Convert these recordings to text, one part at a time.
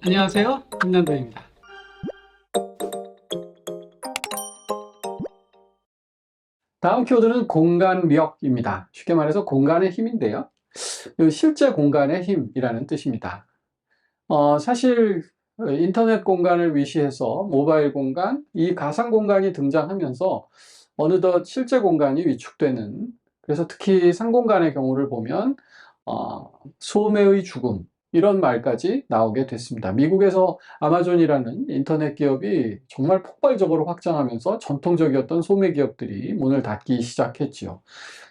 안녕하세요. 김남도입니다. 다음 키워드는 공간력입니다. 쉽게 말해서 공간의 힘인데요. 이 실제 공간의 힘이라는 뜻입니다. 어, 사실 인터넷 공간을 위시해서 모바일 공간, 이 가상 공간이 등장하면서 어느덧 실제 공간이 위축되는 그래서 특히 상공간의 경우를 보면 어, 소매의 죽음 이런 말까지 나오게 됐습니다. 미국에서 아마존이라는 인터넷 기업이 정말 폭발적으로 확장하면서 전통적이었던 소매 기업들이 문을 닫기 시작했지요.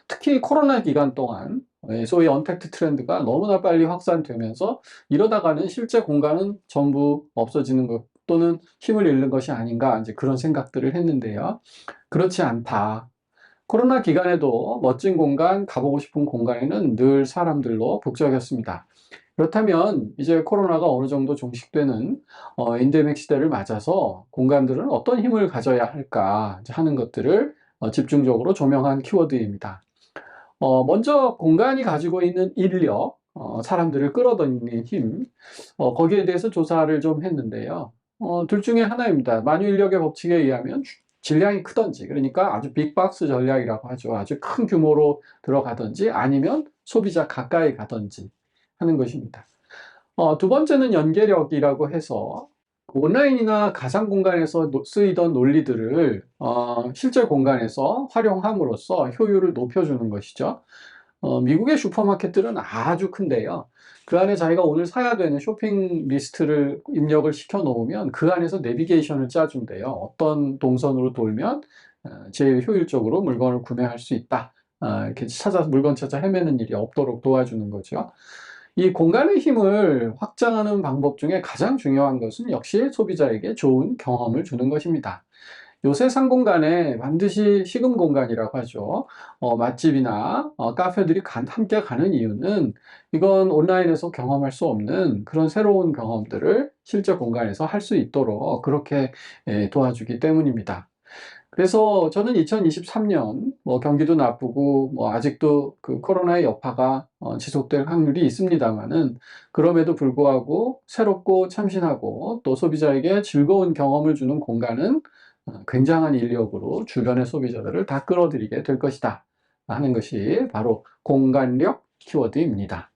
특히 코로나 기간 동안 예, 소위 언택트 트렌드가 너무나 빨리 확산되면서 이러다가는 실제 공간은 전부 없어지는 것 또는 힘을 잃는 것이 아닌가 이제 그런 생각들을 했는데요. 그렇지 않다. 코로나 기간에도 멋진 공간, 가보고 싶은 공간에는 늘 사람들로 북적였습니다. 그렇다면 이제 코로나가 어느 정도 종식되는 어, 엔데믹 시대를 맞아서 공간들은 어떤 힘을 가져야 할까 하는 것들을 어, 집중적으로 조명한 키워드입니다. 어, 먼저 공간이 가지고 있는 인력, 어, 사람들을 끌어당기는 힘, 어, 거기에 대해서 조사를 좀 했는데요. 어, 둘 중에 하나입니다. 만유 인력의 법칙에 의하면 질량이 크든지, 그러니까 아주 빅박스 전략이라고 하죠. 아주 큰 규모로 들어가든지 아니면 소비자 가까이 가든지 하는 것입니다. 어, 두 번째는 연계력이라고 해서 온라인이나 가상 공간에서 노- 쓰이던 논리들을 어, 실제 공간에서 활용함으로써 효율을 높여주는 것이죠. 어, 미국의 슈퍼마켓들은 아주 큰데요. 그 안에 자기가 오늘 사야 되는 쇼핑 리스트를 입력을 시켜 놓으면 그 안에서 내비게이션을 짜준대요. 어떤 동선으로 돌면 어, 제일 효율적으로 물건을 구매할 수 있다. 아, 이렇게 찾아 물건 찾아 헤매는 일이 없도록 도와주는 거죠. 이 공간의 힘을 확장하는 방법 중에 가장 중요한 것은 역시 소비자에게 좋은 경험을 주는 것입니다. 요새 상공간에 반드시 식음 공간이라고 하죠. 어, 맛집이나 어, 카페들이 간- 함께 가는 이유는 이건 온라인에서 경험할 수 없는 그런 새로운 경험들을 실제 공간에서 할 수 있도록 그렇게 예, 도와주기 때문입니다. 그래서 저는 2023년 뭐 경기도 나쁘고 뭐 아직도 그 코로나의 여파가 어, 지속될 확률이 있습니다만은 그럼에도 불구하고 새롭고 참신하고 또 소비자에게 즐거운 경험을 주는 공간은 어, 굉장한 인력으로 주변의 소비자들을 다 끌어들이게 될 것이다 하는 것이 바로 공간력 키워드입니다.